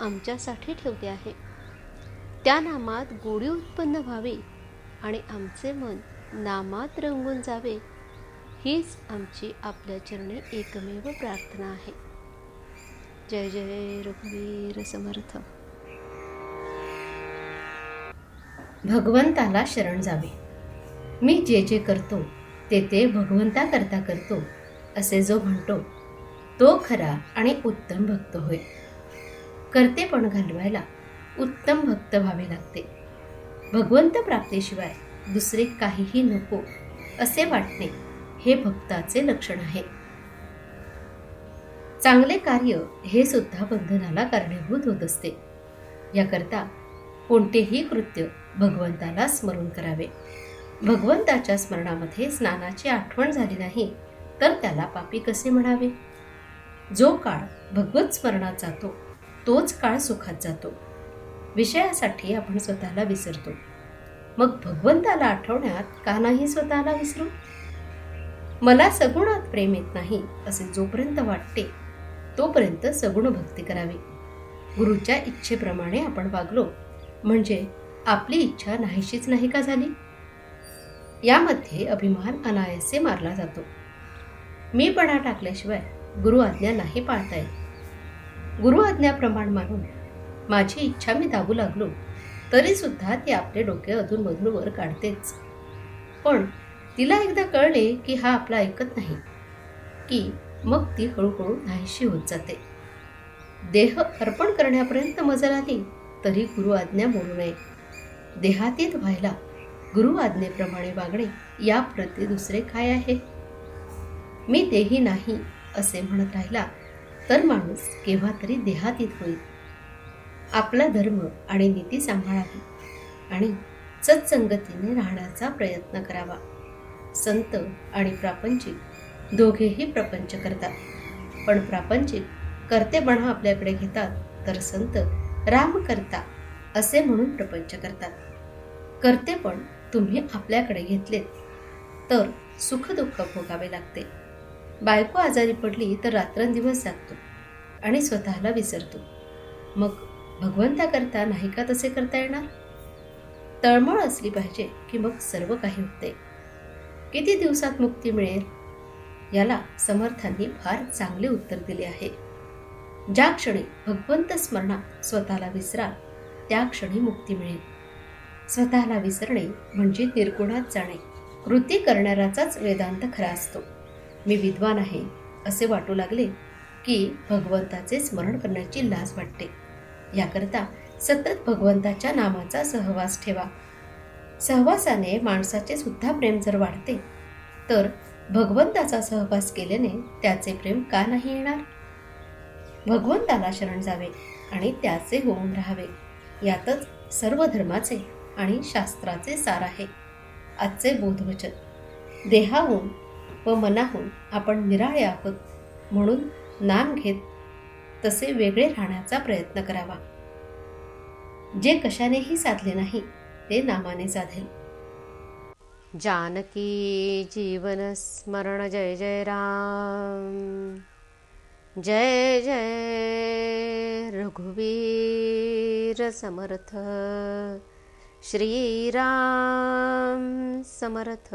आमच्यासाठी ठेवते आहे. त्या नामात गोडी उत्पन्न व्हावी आणि आमचे मन नामात रंगून जावे हीच आमची आपल्या चरणी एकमेव प्रार्थना आहे. जय जय रघुवीर समर्थ. भगवंताला शरण जावे. मी जे जे करतो ते ते भगवंता करता करतो असे जो म्हणतो तो खरा आणि उत्तम भक्त होय. करतेपण घालवायला उत्तम भक्त व्हावे लागते. भगवंत प्राप्तीशिवाय दुसरे काहीही नको असे वाटणे हे भक्ताचे लक्षण आहे. चांगले कार्य हे सुद्धा बंधनाला कारणीभूत होत असते. याकरता कोणतेही कृत्य भगवंताला स्मरण करावे. भगवंताच्या स्मरणामध्ये स्नानाची आठवण झाली नाही तर त्याला पापी कसे म्हणावे? जो काळ भगवत स्मरणात जातो तोच काळ सुखात जातो. विषयासाठी आपण स्वतःला विसरतो. मग भगवंताला आठवण्यात का नाही स्वतःला विसरू? मला सगुणात प्रेम येत नाही असे जोपर्यंत वाटते तोपर्यंत सगुण भक्ती करावी. गुरुच्या इच्छेप्रमाणे आपण वागलो म्हणजे आपली इच्छा नाहीशीच नाही का झाली? यामध्ये अभिमान अनायसे मारला जातो. मीपणा टाकल्याशिवाय गुरु आज्ञा नाही पाळता येत. गुरु आज्ञाप्रमाण मानून माझी इच्छा मी दाबू लागलो तरी सुद्धा ती आपले डोके अधूनमधून वर काढतेच. पण तिला एकदा कळले की हा आपला ऐकत नाही की मग ती हळूहळू नाहीशी होत जाते. देह अर्पण करण्यापर्यंत मजल आली तरी गुरु आज्ञा मोडू नये. देहातीत व्हायला गुरु आज्ञेप्रमाणे वागणे याप्रती दुसरे काय आहे? मी देही नाही असे म्हणत राहिला तर माणूस केव्हा तरी देहातीत होईल आपला धर्म आणि नीती सांभाळावी आणि सत्संगतीने राहण्याचा प्रयत्न करावा. संत आणि प्रापंचिक दोघेही प्रपंच करतात. पण प्रापंचिक कर्तेपणा आपल्याकडे घेतात तर संत राम करता असे म्हणून प्रपंच करतात. कर्तेपण तुम्ही आपल्याकडे घेतलेत तर सुखदुःख भोगावे लागते. बायको आजारी पडली तर रात्रंदिवस जागतो आणि स्वतःला विसरतो. मग भगवंताकरता नाही का तसे करता येणार? तळमळ असली पाहिजे की मग सर्व काही होते. किती दिवसात मुक्ती मिळेल? याला समर्थांनी फार चांगले उत्तर दिले आहे. ज्या क्षणी भगवंत स्मरणात स्वतःला विसराल त्या क्षणी मुक्ती मिळेल. स्वतःला विसरणे म्हणजे निर्गुणात जाणे. कृती करणाऱ्याचाच वेदांत खरा असतो. मी विद्वान आहे असे वाटू लागले की भगवंताचे स्मरण करण्याची लाज वाटते. याकरता सतत भगवंताच्या नामाचा सहवास ठेवा. सहवासाने माणसाचे सुद्धा प्रेम जर वाढते तर भगवंताचा सहवास केल्याने त्याचे प्रेम का नाही येणार? भगवंताला शरण जावे आणि त्याचे होऊन राहावे. यातच सर्व धर्माचे आणि शास्त्राचे सार आहे. आजचे बोधवचन. देहाहून व मनाहून आपण निराळे आहोत म्हणून नाम घेत तसे वेगळे राहण्याचा प्रयत्न करावा. जे कशानेही साधले नाही ते नामाने साधेल. जानकी जीवन स्मरण जय जय राम. जय जय रघुवीर समर्थ. श्रीराम समर्थ.